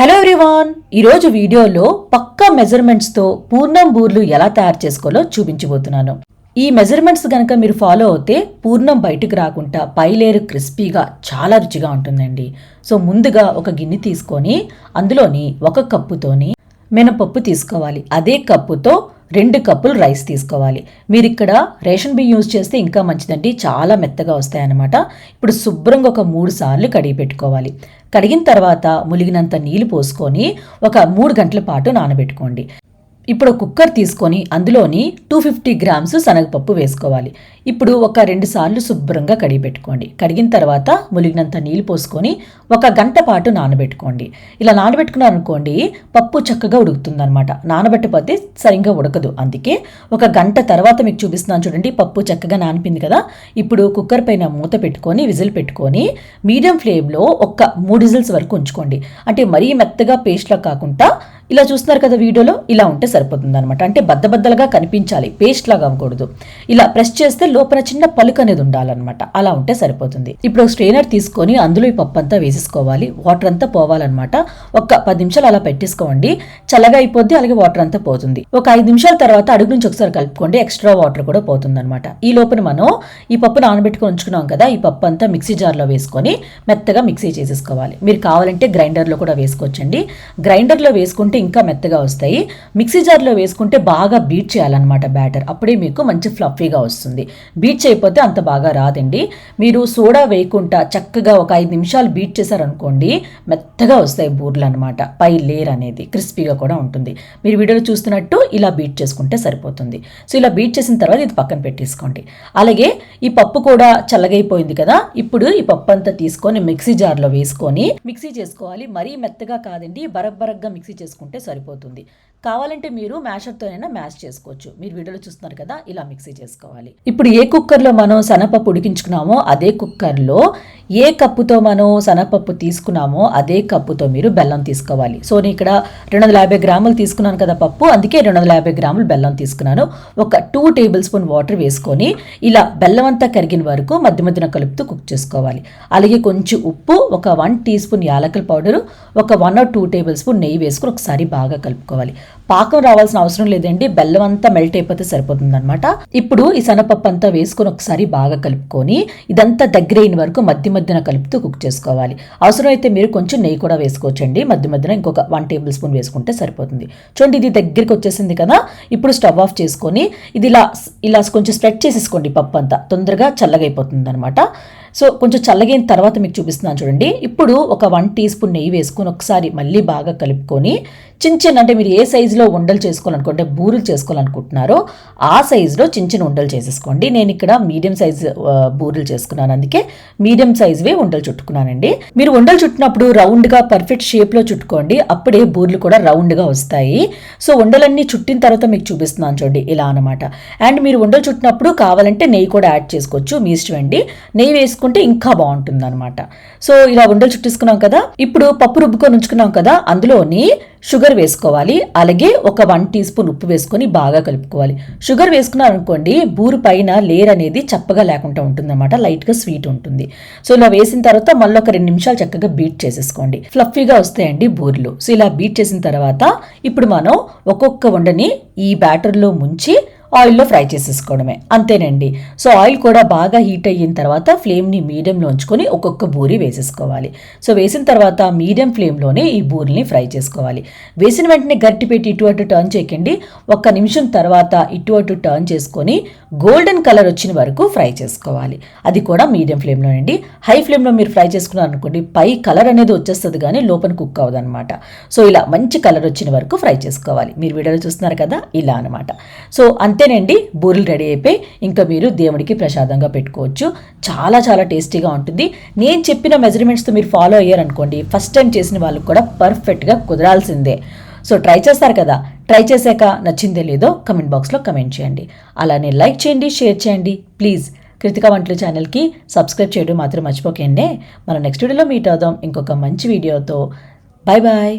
Hello everyone ఈరోజు వీడియోలో పక్కా మెజర్మెంట్స్తో పూర్ణం బూర్లు ఎలా తయారు చేసుకోవాలో చూపించబోతున్నాను. ఈ మెజర్మెంట్స్ కనుక మీరు ఫాలో అవుతే పూర్ణం బయటకు రాకుండా పైలేరు క్రిస్పీగా చాలా రుచిగా ఉంటుందండి. సో ముందుగా ఒక గిన్నె తీసుకొని అందులోని ఒక కప్పుతోని మినపప్పు తీసుకోవాలి. అదే కప్పుతో రెండు కప్పులు రైస్ తీసుకోవాలి. మీరు ఇక్కడ రేషన్ బియ్యం యూజ్ చేస్తే ఇంకా మంచిదండి. చాలా మెత్తగా వస్తాయన్నమాట. ఇప్పుడు శుభ్రంగా ఒక మూడు సార్లు కడిగి పెట్టుకోవాలి. కడిగిన తర్వాత ములిగినంత నీళ్ళు పోసుకొని ఒక మూడు గంటల పాటు నానబెట్టుకోండి. ఇప్పుడు కుక్కర్ తీసుకొని అందులోని టూ ఫిఫ్టీ గ్రామ్స్ శనగపప్పు వేసుకోవాలి. ఇప్పుడు ఒక రెండు సార్లు శుభ్రంగా కడిగి పెట్టుకోండి. కడిగిన తర్వాత ములిగినంత నీళ్ళు పోసుకొని ఒక గంట పాటు నానబెట్టుకోండి. ఇలా నానబెట్టుకున్నారు అనుకోండి పప్పు చక్కగా ఉడుకుతుందనమాట నానబెట్టకపోతే సరిగ్గా ఉడకదు. అందుకే ఒక గంట తర్వాత మీకు చూపిస్తున్నాను చూడండి పప్పు చక్కగా నానిపింది కదా. ఇప్పుడు కుక్కర్ పైన మూత పెట్టుకొని విజిల్ పెట్టుకొని మీడియం ఫ్లేమ్లో ఒక మూడు విజిల్స్ వరకు ఉంచుకోండి. అంటే మరీ మెత్తగా పేస్ట్లా కాకుండా ఇలా చూస్తున్నారు కదా వీడియోలో ఇలా ఉంటే సరిపోతుంది అనమాట అంటే బద్దబద్దలుగా కనిపించాలి పేస్ట్ లాగా అవ్వకూడదు. ఇలా ప్రెస్ చేస్తే లోపల చిన్న పలుకు అనేది ఉండాలన్నమాట. అలా ఉంటే సరిపోతుంది. ఇప్పుడు స్ట్రెయినర్ తీసుకొని అందులో ఈ పప్పు అంతా వేసేసుకోవాలి. వాటర్ అంతా పోవాలన్నమాట. ఒక పది నిమిషాలు అలా పెట్టేసుకోండి. చల్లగా అయిపోద్ది అలాగే వాటర్ అంతా పోతుంది. ఒక ఐదు నిమిషాల తర్వాత అడుగు నుంచి ఒకసారి కలుపుకోండి. ఎక్స్ట్రా వాటర్ కూడా పోతుందన్నమాట. ఈ లోపల మనం ఈ పప్పు నానబెట్టుకుని ఉంచుకున్నాం కదా ఈ పప్పు అంతా మిక్సీ జార్లో వేసుకొని మెత్తగా మిక్సీ చేసేసుకోవాలి. మీరు కావాలంటే గ్రైండర్లో కూడా వేసుకోవచ్చండి. గ్రైండర్లో వేసుకుంటే ఇంకా మెత్తగా వస్తాయి. మిక్సీ జార్లో వేసుకుంటే బాగా బీట్ చేయాలన్నమాట బ్యాటర్. అప్పుడే మీకు మంచి ఫ్లఫీగా వస్తుంది. బీట్ చేయకపోతే అంత బాగా రాదండి. మీరు సోడా వేయకుండా చక్కగా ఒక ఐదు నిమిషాలు బీట్ చేశారనుకోండి మెత్తగా వస్తాయి బూర్లు అనమాట పై లేర్ అనేది క్రిస్పీగా కూడా ఉంటుంది. మీరు వీడియోలో చూస్తున్నట్టు ఇలా బీట్ చేసుకుంటే సరిపోతుంది. సో ఇలా బీట్ చేసిన తర్వాత ఇది పక్కన పెట్టేసుకోండి. అలాగే ఈ పప్పు కూడా చల్లగైపోయింది కదా ఇప్పుడు ఈ పప్పు అంతా తీసుకొని మిక్సీ జార్లో వేసుకొని మిక్సీ చేసుకోవాలి. మరీ మెత్తగా కాదండి బరబ్బరగ్గా మిక్సీ చేసుకుంటే చేసుకుంటే సరిపోతుంది. కావాలంటే మీరు మ్యాషర్తోనైనా మ్యాష్ చేసుకోవచ్చు. మీరు వీడియోలో చూస్తున్నారు కదా ఇలా మిక్సీ చేసుకోవాలి. ఇప్పుడు ఏ కుక్కర్లో మనం శనగపప్పు ఉడికించుకున్నామో అదే కుక్కర్లో ఏ కప్పుతో మనం శనగపప్పు తీసుకున్నామో అదే కప్పుతో మీరు బెల్లం తీసుకోవాలి. సో నేను ఇక్కడ రెండు వందల యాభై గ్రాములు తీసుకున్నాను కదా పప్పు అందుకే రెండు వందల యాభై గ్రాములు బెల్లం తీసుకున్నాను. ఒక టూ టేబుల్ స్పూన్ వాటర్ వేసుకొని ఇలా బెల్లం అంతా కరిగిన వరకు మధ్య మధ్యన కలుపుతూ కుక్ చేసుకోవాలి. అలాగే కొంచెం ఉప్పు ఒక వన్ టీ స్పూన్ యాలకల పౌడరు ఒక one or two table spoon నెయ్యి వేసుకొని ఒకసారి బాగా కలుపుకోవాలి. పాకం రావాల్సిన అవసరం లేదండి. బెల్లం అంతా మెల్ట్ అయిపోతే సరిపోతుంది అనమాట ఇప్పుడు ఈ శనగపప్పు అంతా వేసుకొని ఒకసారి బాగా కలుపుకొని ఇదంతా దగ్గర అయిన వరకు మధ్య మధ్యన కలుపుతూ కుక్ చేసుకోవాలి. అవసరమైతే మీరు కొంచెం నెయ్యి కూడా వేసుకోవచ్చండి. మధ్య మధ్యన ఇంకొక వన్ టేబుల్ స్పూన్ వేసుకుంటే సరిపోతుంది. చూడండి ఇది దగ్గరికి వచ్చేసింది కదా. ఇప్పుడు స్టవ్ ఆఫ్ చేసుకొని ఇది ఇలా ఇలా కొంచెం స్ప్రెడ్ చేసేసుకోండి పప్పు అంతా. తొందరగా చల్లగైపోతుంది అనమాట సో కొంచెం చల్లగైన తర్వాత మీకు చూపిస్తున్నాను చూడండి. ఇప్పుడు ఒక వన్ టీ స్పూన్ నెయ్యి వేసుకొని ఒకసారి మళ్ళీ బాగా కలుపుకొని చిన్న చిన్న అంటే మీరు ఏ సైజులో ఉండలు చేసుకోవాలనుకుంటే బూరెలు చేసుకోవాలనుకుంటున్నారో ఆ సైజులో చిన్న చిన్న ఉండలు చేసేసుకోండి. నేను ఇక్కడ మీడియం సైజు బూరెలు చేసుకున్నాను. అందుకే మీడియం సైజువే ఉండలు చుట్టుకున్నానండి. మీరు ఉండలు చుట్టినప్పుడు రౌండ్గా పర్ఫెక్ట్ షేప్లో చుట్టుకోండి. అప్పుడే బూరెలు కూడా రౌండ్గా వస్తాయి. సో ఉండలన్నీ చుట్టిన తర్వాత మీకు చూపిస్తున్నాను చూడండి ఇలా అనమాట అండ్ మీరు ఉండలు చుట్టినప్పుడు కావాలంటే నెయ్యి కూడా యాడ్ చేసుకోవచ్చు. మీ ఇష్టం అండి. నెయ్యి వేసుకుంటే ఇంకా బాగుంటుంది అనమాట సో ఇలా ఉండలు చుట్టేసుకున్నాం కదా ఇప్పుడు పప్పు రుబ్బుకొని ఉంచుకున్నాం కదా అందులోని షుగర్ వేసుకోవాలి. అలాగే ఒక వన్ టీ స్పూన్ ఉప్పు వేసుకొని బాగా కలుపుకోవాలి. షుగర్ వేసుకున్నారు అనుకోండి బూరు పైన లేర్ అనేది చప్పగా లేకుండా ఉంటుందన్నమాట లైట్గా స్వీట్ ఉంటుంది. సో ఇలా వేసిన తర్వాత మళ్ళీ ఒక రెండు నిమిషాలు చక్కగా బీట్ చేసేసుకోండి. ఫ్లఫీగా వస్తాయండి బూరెలు. సో ఇలా బీట్ చేసిన తర్వాత ఇప్పుడు మనం ఒక్కొక్క వండని ఈ బ్యాటర్లో ముంచి ఆయిల్లో ఫ్రై చేసేసుకోవడమే. అంతేనండి. సో ఆయిల్ కూడా బాగా హీట్ అయిన తర్వాత ఫ్లేమ్ని మీడియంలో ఉంచుకొని ఒక్కొక్క బూరి వేసేసుకోవాలి. సో వేసిన తర్వాత మీడియం ఫ్లేమ్లోనే ఈ బూరిని ఫ్రై చేసుకోవాలి. వేసిన వెంటనే గట్టి పెట్టి ఇటు అటు టర్న్ చేయకండి. ఒక్క నిమిషం తర్వాత ఇటు అటు టర్న్ చేసుకొని గోల్డెన్ కలర్ వచ్చిన వరకు ఫ్రై చేసుకోవాలి. అది కూడా మీడియం ఫ్లేమ్లో అండి హై ఫ్లేమ్లో మీరు ఫ్రై చేసుకున్నారనుకోండి పై కలర్ అనేది వచ్చేస్తుంది కానీ లోపల కుక్ అవ్వదన్నమాట. సో ఇలా మంచి కలర్ వచ్చిన వరకు ఫ్రై చేసుకోవాలి. మీరు వీడియోలో చూస్తున్నారు కదా ఇలా అనమాట సో అంతేనండి బూరెలు రెడీ అయిపోయి ఇంకా మీరు దేవుడికి ప్రసాదంగా పెట్టుకోవచ్చు. చాలా చాలా టేస్టీగా ఉంటుంది. నేను చెప్పిన మెజర్మెంట్స్తో మీరు ఫాలో అయ్యారనుకోండి ఫస్ట్ టైం చేసిన వాళ్ళకి కూడా పర్ఫెక్ట్గా కుదరాల్సిందే. సో ట్రై చేస్తారు కదా ట్రై చేశాక నచ్చిందే లేదో కమెంట్ బాక్స్లో కమెంట్ చేయండి. అలానే లైక్ చేయండి షేర్ చేయండి. ప్లీజ్ కృతిక వంటల ఛానల్కి సబ్స్క్రైబ్ చేయడం మాత్రం మర్చిపోకండి. మనం నెక్స్ట్ వీడియోలో మీట్ అవుదాం. ఇంకొక మంచి వీడియోతో. Bye bye